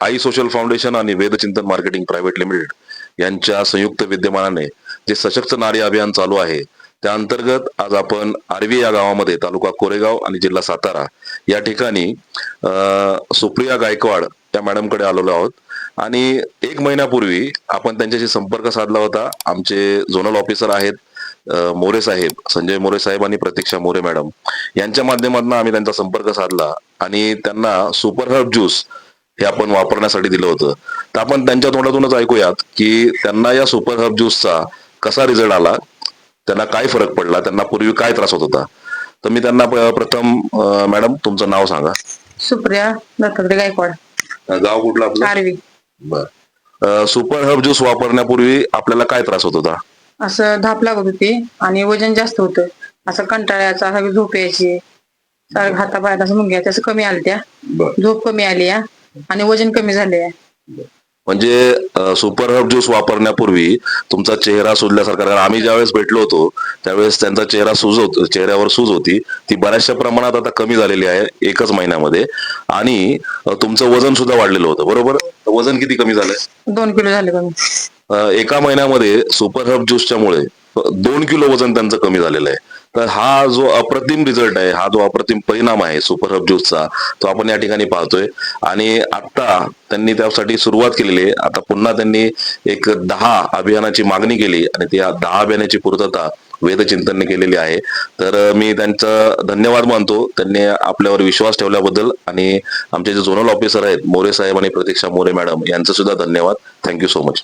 आई social foundation आणि वेदचिंतन marketing private limited यांच्या संयुक्त विद्यमानाने जे सशक्त नारी अभियान चालू आहे त्या अंतर्गत आज आपण आर्वी या गावामध्ये तालुका कोरेगाव आणि जिल्हा सातारा या ठिकाणी सुप्रिया गायकवाड या मॅडमकडे आलेलो आहोत. आणि एक महिन्यापूर्वी आपण त्यांच्याशी संपर्क साधला होता. आमचे झोनल ऑफिसर आहेत मोरे साहेब संजय मोरे साहेब आणि प्रतीक्षा मोरे मॅडम यांच्या माध्यमातून आम्ही त्यांचा संपर्क साधला आणि त्यांना सुपर हर्ब ज्यूस हे आपण वापरण्यासाठी दिलं होतं. तर आपण त्यांच्या तोंडातूनच ऐकूयात की त्यांना या सुपर हर्ब ज्यूसचा कसा रिझल्ट आला त्यांना काय फरक पडला त्यांना पूर्वी काय त्रास होत होता? तर मी त्यांना प्रथम मॅडम तुमचं नाव सांगा. सुप्रिया दत्तात्रय गायकवाड. गाव कुठलं आपलं? बर. सुपर हर्ब ज्यूस वापरण्यापूर्वी आपल्याला काय त्रास होत होता? असं धाप लागत होती आणि वजन जास्त होतं. असं कंटाळ्याचा झोप यायची. हातापायात असं मुंग्या तसं कमी आल्या त्या झोप कमी आली आहे आणि वजन कमी झाले म्हणजे सुपर हर्ब ज्यूस वापरण्यापूर्वी तुमचा चेहरा सुजल्यासारखा कारण आम्ही ज्यावेळेस भेटलो होतो त्यावेळेस त्यांचा चेहरा सूज होत चेहऱ्यावर सूज होती. ती बऱ्याचशा प्रमाणात आता कमी झालेली आहे एकच महिन्यामध्ये. आणि तुमचं वजन सुद्धा वाढलेलं होतं बरोबर? वजन किती कमी झालंय? दोन किलो झाले कमी. एका महिन्यामध्ये सुपर हर्ब ज्यूसच्या मुळे अ, दोन किलो वजन त्यांचं कमी झालेलं आहे. तर हा जो अप्रतिम रिझल्ट आहे हा जो अप्रतिम परिणाम आहे सुपर हब ज्यूसचा तो आपण या ठिकाणी पाहतोय. आणि आता त्यांनी त्यासाठी सुरुवात केलेली आहे. आता पुन्हा त्यांनी एक दहा अभियानाची मागणी केली आणि त्या दहा अभियानाची पूर्तता वेदचिंतनने केलेली आहे. तर मी त्यांचा धन्यवाद मानतो. त्यांनी आपल्यावर विश्वास ठेवल्याबद्दल आणि आमचे जे झोनल ऑफिसर आहेत मोरे साहेब आणि प्रतीक्षा मोरे मॅडम यांचं सुद्धा धन्यवाद. Thank you so much